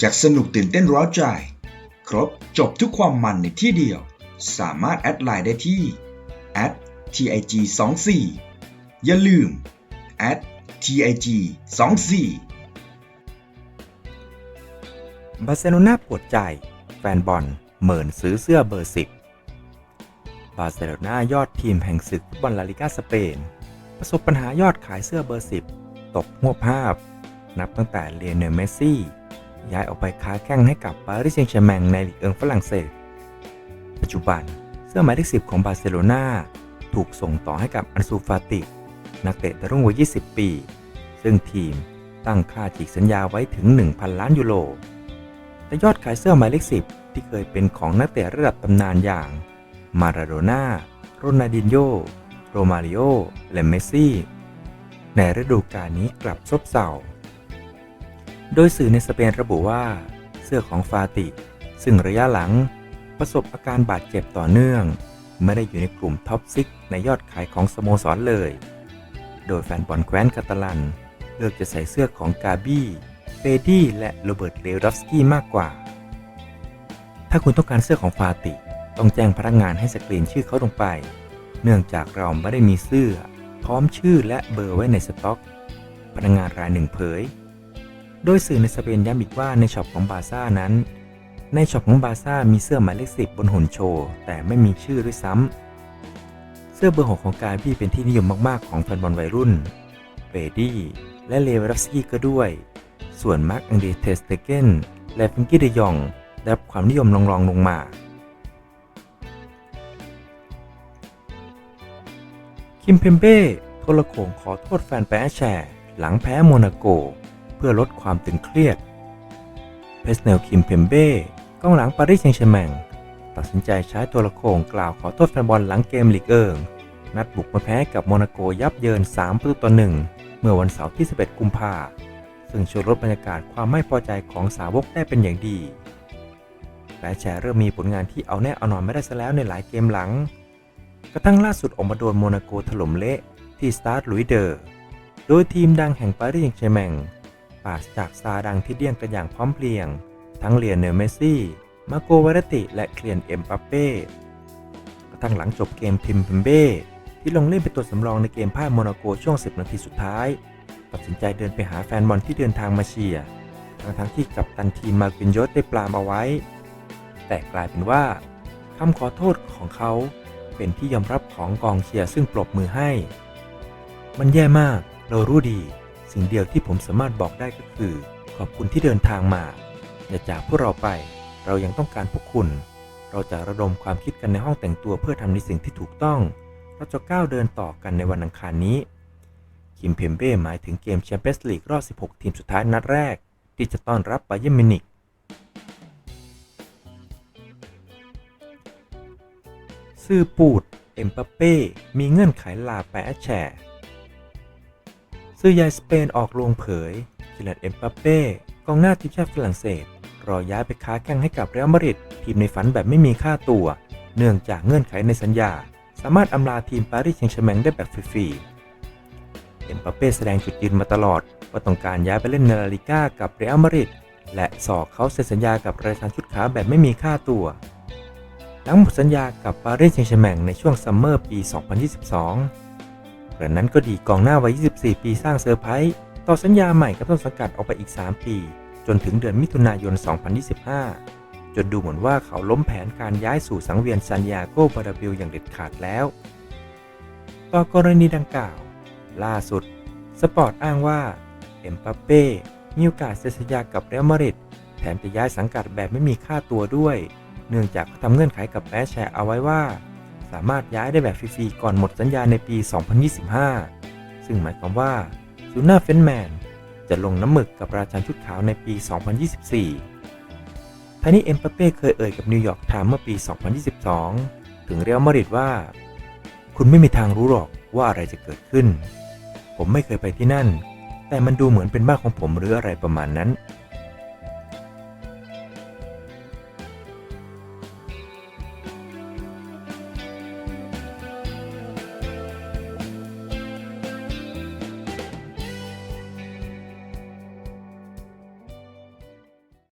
จากสนุกตื่นเต้นร้าวใจ ครบจบทุกความมันในที่เดียว สามารถแอดไลน์ได้ที่ @tig 2 4อย่าลืม @tig 2 4บาร์เซโลนาปวดใจ แฟนบอลเหมินซื้อเสื้อเบอร์ 10 บาร์เซโลนายอดทีมแห่งศึกฟุตบอลลาลิกาสเปน ประสบปัญหายอดขายเสื้อเบอร์ 10 ตกหัวภาพ นับตั้งแต่เลียนเนลเมสซี่ ย้ายออกไปค้าแข่งให้กับปารีสแซงต์แชร์แมงในลีกเอิงฝรั่งเศส ปัจจุบันเสื้อหมายเลข10ของบาร์เซโลนาถูกส่งต่อให้กับอันซูฟาตินักเตะดาวรุ่งวัย 20 ปี ซึ่งทีมตั้งค่าฉีกสัญญาไว้ถึง 1,000 ล้านยูโรแต่ยอดขายเสื้อหมายเลข10ที่เคยเป็นของนักเตะระดับตำนานอย่าง มาราโดน่า โรนัลดินโญโรมาริโอ และเมสซี่ ในฤดูกาลนี้กลับซบเซา โดยสื่อในสเปนระบุว่า เสื้อของฟาติ ซึ่งระยะหลัง ประสบอาการบาดเจ็บต่อเนื่อง ไม่ได้อยู่ในกลุ่มท็อปซิกในยอดขายของสโมสรเลย โดยแฟนบอลแคว้นคาตาลัน เลือกจะใส่เสื้อของกาบี้เปดี้และโรเบิร์ตเลวดอฟสกี้มากกว่า ถ้าคุณต้องการเสื้อของฟาติ ต้องแจ้งพนักงานให้สกรีนชื่อเขาลงไป เนื่องจากเราไม่ได้มีเสื้อ พร้อมชื่อและเบอร์ไว้ในสต็อก พนักงานรายหนึ่งเผย โดยสื่อในสเปนย้ำอีกว่าในช็อปของบาซ่านั้น ในช็อปของบาซ่ามีเสื้อหมายเลขสิบบนหุ่นโชว์แต่ไม่มีชื่อด้วยซ้ำ เสื้อเบอร์หกของกาบี้เป็นที่นิยมมากๆของแฟนบอลวัยรุ่นเบดี้และเลวารัฟสกี้ก็ด้วย ส่วนมาร์กอังเดเทสเตเกนและฟิงกี้เดยองได้รับความนิยมรองๆลงมาคิมเพมเบ้โทรโขงขอโทษแฟนแปะแชร์ หลังแพ้โมนาโก พื่อลดความตึงเครียด เพสเนลคิมเพมเบ้กองหลังปารีสแซงต์แชร์แมงตัดสินใจใช้ตัวละโขงกล่าวขอโทษแฟนบอลหลังเกมลีกเอิงนัดบุกมาแพ้กับโมนาโกยับเยิน 3 ประตูต่อ1เมื่อวันเสาร์ที่ 11 กุมภาซึ่งช่วยลดบรรยากาศความไม่พอใจของสาวกได้เป็นอย่างดีและแชร์เริ่มมีผลงานที่เอาแน่เอานอนไม่ได้ซะแล้วในหลายเกมหลัง กระทั่งล่าสุดออกมาโดนโมนาโกถล่มเละที่สตาร์ทลุยเดอร์ โดยทีมดังแห่งปารีสแซงต์แชร์แมง ปาศจากซาดังที่เดี่ยงกันอย่างพร้อมเพรียง ทั้งเลียนเนลเมซี่ มาโกวารติและเคลียนเอ็มปัปเป้กระทั่งหลังจบเกมพิมพิมเบ้ที่ลงเล่นเป็นตัวสำรองในเกมพ่ายโมนาโกช่วง 10 นาทีสุดท้าย ตัดสินใจเดินไปหาแฟนบอลที่เดินทางมาเชียร์ทั้งทั้งที่กัปตันทีมมาร์กินยสได้ปลามเอาไว้ แต่กลายเป็นว่าคำขอโทษของเขาเป็นที่ยอมรับของกองเชียร์ซึ่งปรบมือให้ มันแย่มากเรารู้ดี สิ่งเดียวที่ผมสามารถบอกได้ก็คือ ขอบคุณที่เดินทางมา อย่าจากพวกเราไป เรายังต้องการพวกคุณ เราจะระดมความคิดกันในห้องแต่งตัวเพื่อทำในสิ่งที่ถูกต้อง เราจะก้าวเดินต่อกันในวันอังคารนี้ คิมเพมเบ้หมายถึงเกมแชมเปี้ยนส์ลีกรอบ 16 ทีมสุดท้ายนัดแรก ที่จะต้อนรับบาเยมินิกซื่อปูด เอ็มปัปเป้ มีเงื่อนไขลาแปะแชร์ ซื่อใหญ่สเปนออกโรงเผยกิลัดเอ็มปัปเป้กองหน้าทีมชาติฝรั่งเศส รอย้ายไปค้าแข่งให้กับเรอัลมาดริดทีมในฝันแบบไม่มีค่าตัว เนื่องจากเงื่อนไขในสัญญา สามารถอำลาทีมปารีสแซงต์แชร์แมงได้แบบฟรีๆเอ็มบัปเป้แสดงจุดยืนมาตลอด ว่าต้องการย้ายไปเล่นในลาลิก้ากับเรอัลมาดริดและสอกเขาเซ็นสัญญากับรายการชุดขาวแบบไม่มีค่าตัว หลังหมดสัญญากับปารีสแซงต์แชร์แมงในช่วงซัมเมอร์ปี 2022 ระนั้นก็ดีกองหน้าวัย 24 ปีสร้างเซอร์ไพรส์ต่อสัญญาใหม่กับต้นสังกัดออกไปอีก 3 ปี จนถึงเดือนมิถุนายน 2025 จนดูเหมือนว่าเขาล้มแผนการย้ายสู่สังเวียนซานดิเอโกบาราบิลอย่างเด็ดขาดแล้ว ต่อกรณีดังกล่าว ล่าสุด สปอร์ตอ้างว่าเอ็มปัปเป้มีโอกาสเซ็นสัญญากับเรอัลมาดริดแถมจะย้ายสังกัดแบบไม่มีค่าตัวด้วย เนื่องจากเขาทำเงื่อนไขกับแอชแชร์เอาไว้ว่า สามารถย้ายได้แบบฟรีๆก่อนหมดสัญญาในปี 2025 ซึ่งหมายความว่าซูน่าเฟนแมนจะลงน้ำหมึกกับราชันชุดขาวในปี 2024ทานี้เอ็มปัปเป้เคยเอ่ยกับนิวยอร์กไทม์เมื่อปี 2022 ถึงเรอัลมาดริดว่า คุณไม่มีทางรู้หรอกว่าอะไรจะเกิดขึ้น ผมไม่เคยไปที่นั่น แต่มันดูเหมือนเป็นบ้านของผมหรืออะไรประมาณนั้น